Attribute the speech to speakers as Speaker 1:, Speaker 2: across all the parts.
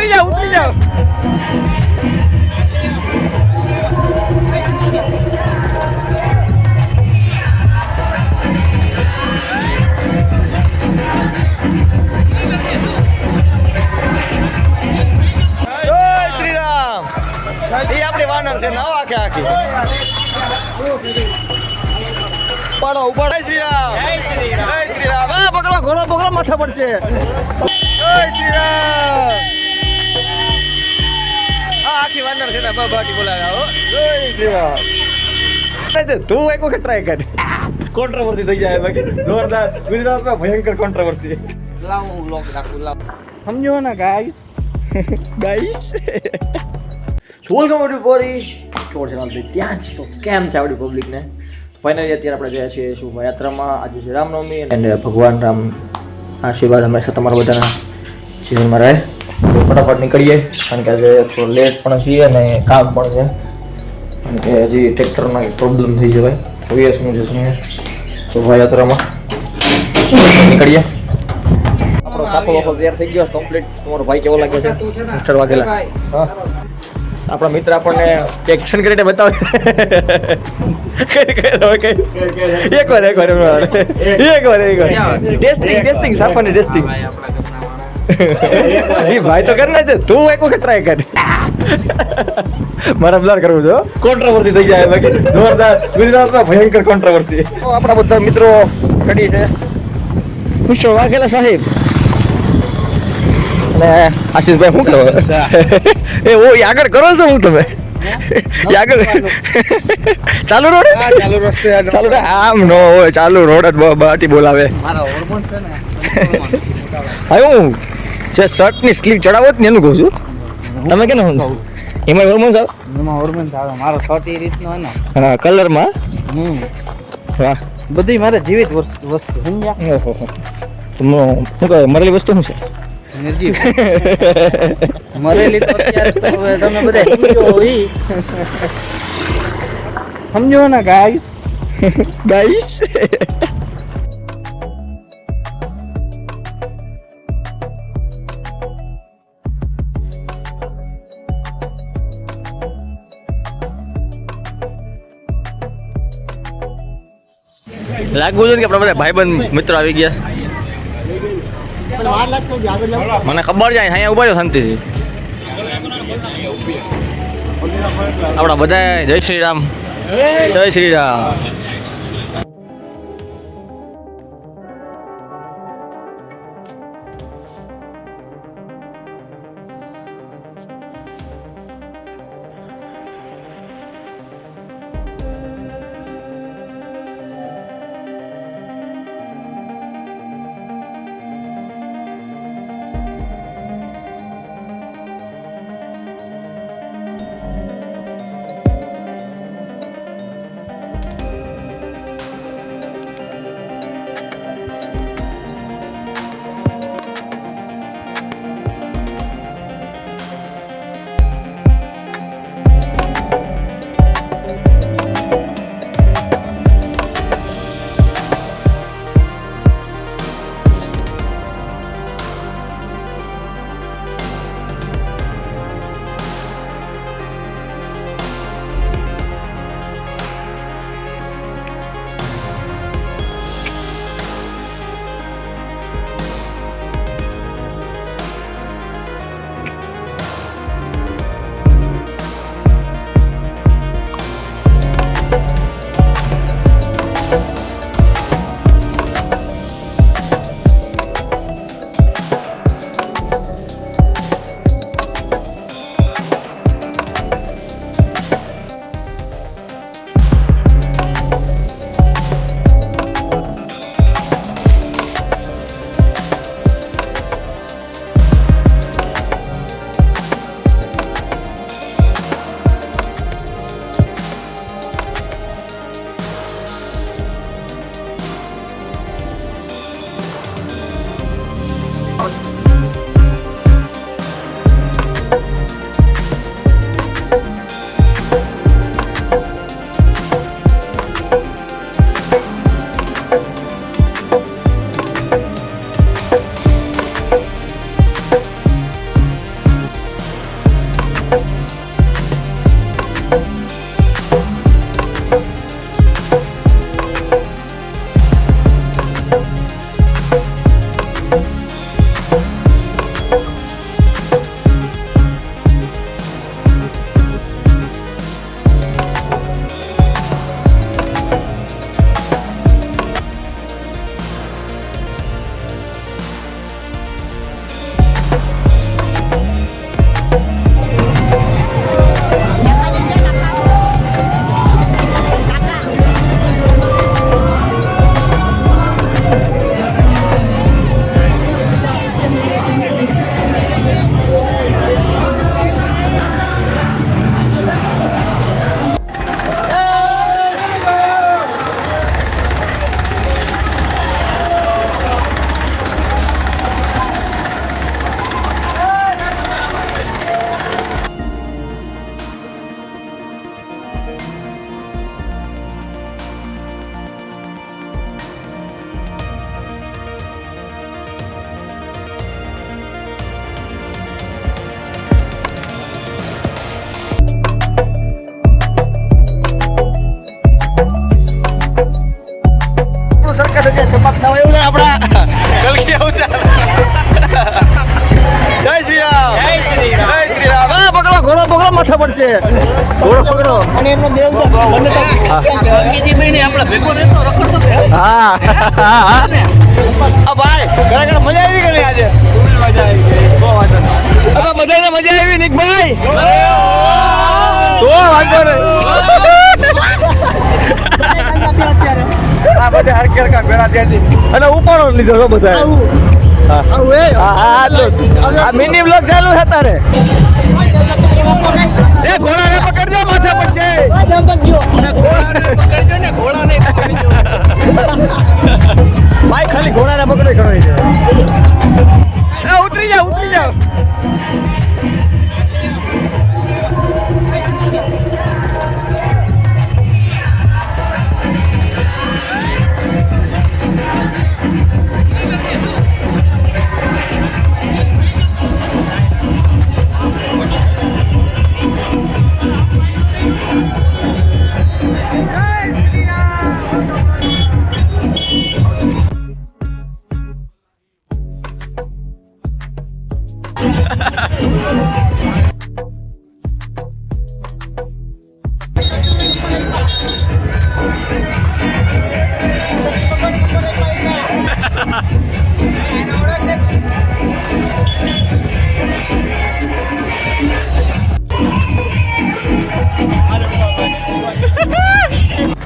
Speaker 1: ઉતરી જાઓ ઉતરી જાઓ. જય શ્રી રામ એ આપણી વાનર છે નવા આખે આખી. પાડો જય શ્રી રામ જય શ્રી રામ પકડો ઘોડો પકડો માથા પડશે જય શ્રી રામ આખી વાનર છે ને બાટી બોલાવે હો જય શ્રી રામ. નહીં તો તું એક વખત ટ્રાય કર. કોન્ટ્રોવર્સી થઈ જાય બાકી. જોરદાર. ગુજરાતમાં ભયંકર કોન્ટ્રોવર્સી
Speaker 2: લાવું લોક રાખું લાવ.
Speaker 1: સમજો ને ગાઈસ ગાઈસ વેલકમ ટુ બોરી ચોર છે ત્યાં જ તો કેમ છે આપણી પબ્લિકને ફાઇનલી અત્યારે આપણે જઈએ છીએ શોભાયાત્રામાં. આજે છે રામનવમી અને ભગવાન રામ આશીર્વાદ હંમેશા તમારા બધાના જીવનમાં રહે. ફટાફટ નીકળીએ કારણ કે આજે થોડો લેટ પણ છીએ અને કામ પણ છે. કારણ કે હજી ટ્રેક્ટરમાં પ્રોબ્લેમ થઈ જવાય જોઈએ શું છે શું શોભાયાત્રામાં નીકળીએ. આપણો સાપો વાપો તૈયાર થઈ ગયો કમ્પ્લીટ તમારો ભાઈ કેવો લાગે છે? મિસ્ટર વાઘેલા. હા. આપણા મિત્ર આપણને એક્શન કરીને બતાવે. એક વાર એક વાર એક વાર. એક વાર ટેસ્ટિંગ ટેસ્ટિંગ સાપાની ટેસ્ટિંગ એ ભાઈ તો કર છે તું એક વખત ટ્રાય કર. મારા બ્લર કરવું જો કોન્ટ્રોવર્સી થઈ જાય બાકી. જોરદાર. ગુજરાતમાં ભયંકર કોન્ટ્રોવર્સી આપણા બધા મિત્રો કડી છે. ખુશો વાઘેલા સાહેબ. અને આશીષભાઈ શું કહો એ ઓ આગળ કરો છો હું? તમે આગળ ચાલુ રોડ?
Speaker 2: ચાલુ રસ્તે
Speaker 1: ચાલુ આમ નો હોય ચાલુ રોડ જ બાટી બોલાવે.
Speaker 2: મારા હોર્મોન છે ને.
Speaker 1: હવે હું જે શર્ટની સ્લીવ ચડાવો ને એનું કહું છું. તમે કેને હું એમાં હોર્મોન્સ આવે?
Speaker 2: એમાં હોર્મોન્સ આવે. મારો શર્ટ એ રીતનો હે ને.
Speaker 1: હા કલરમાં
Speaker 2: હમ.
Speaker 1: વાહ.
Speaker 2: બધી મારે જીવિત વસ્તુ વસ્તુ સમજ્યા?
Speaker 1: ઓહો. શું કહે? મરેલી વસ્તુ શું છે?
Speaker 2: નિર્જીવ. મરેલી તો અત્યારે તમે બધા સમજો હોય સમજો ને ગાઈસ
Speaker 1: ગાઈસ લાગવું જોઈએ કે આપણા બધા ભાઈબંધ મિત્રો આવી ગયા. મને ખબર છે, અહીંયા ઊભા છો શાંતિથી. આપણા બધા જય શ્રી રામ. જય શ્રી રામ. જય શ્રી રામ. ઘોડો પકડો
Speaker 3: માથે પડશે ઘોડો પકડો. અને
Speaker 1: હા. હા. હા. ભાઈ મજા આવી ગઈ આજે. મજા આવી ગઈ બહુ હવે બધાને મજા આવી નિક ભાઈ તો વાંધો નહીં. આ બધા હરકે હરકા ભેળા છે અને ઉપાડો લીધો છો બધા હા. હા તો આ મિની બ્લોગ ચાલુ છે તારે.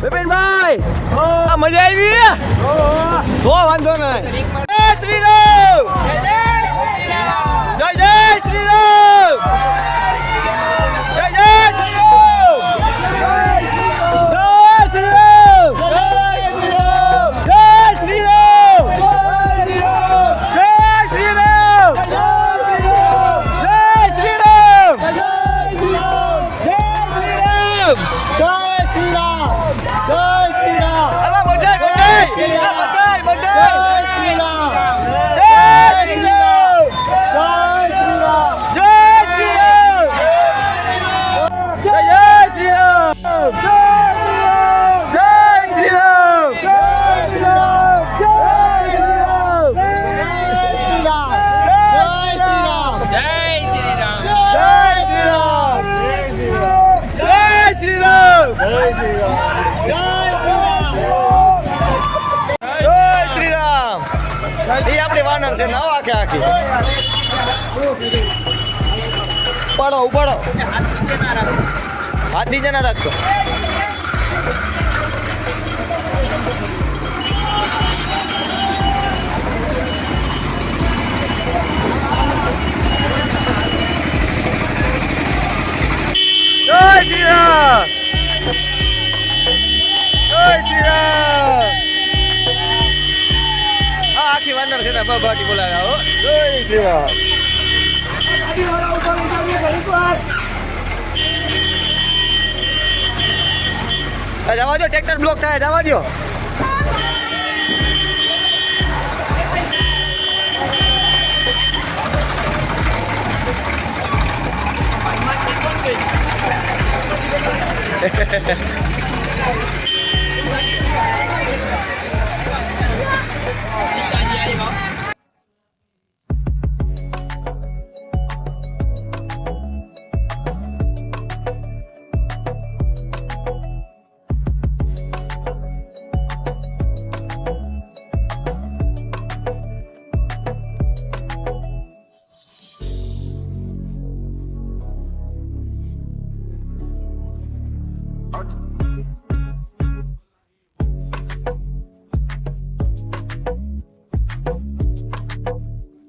Speaker 1: બિપિનભાઈ આ મજા આવી તો વાંધો નહીં જય શ્રી આખે આખી પડો ઉપાડો. હાથ નીચે ના રાખતો જય શ્રી રામ આ જવા દો ટ્રેક્ટર બ્લોક થાય જવા દો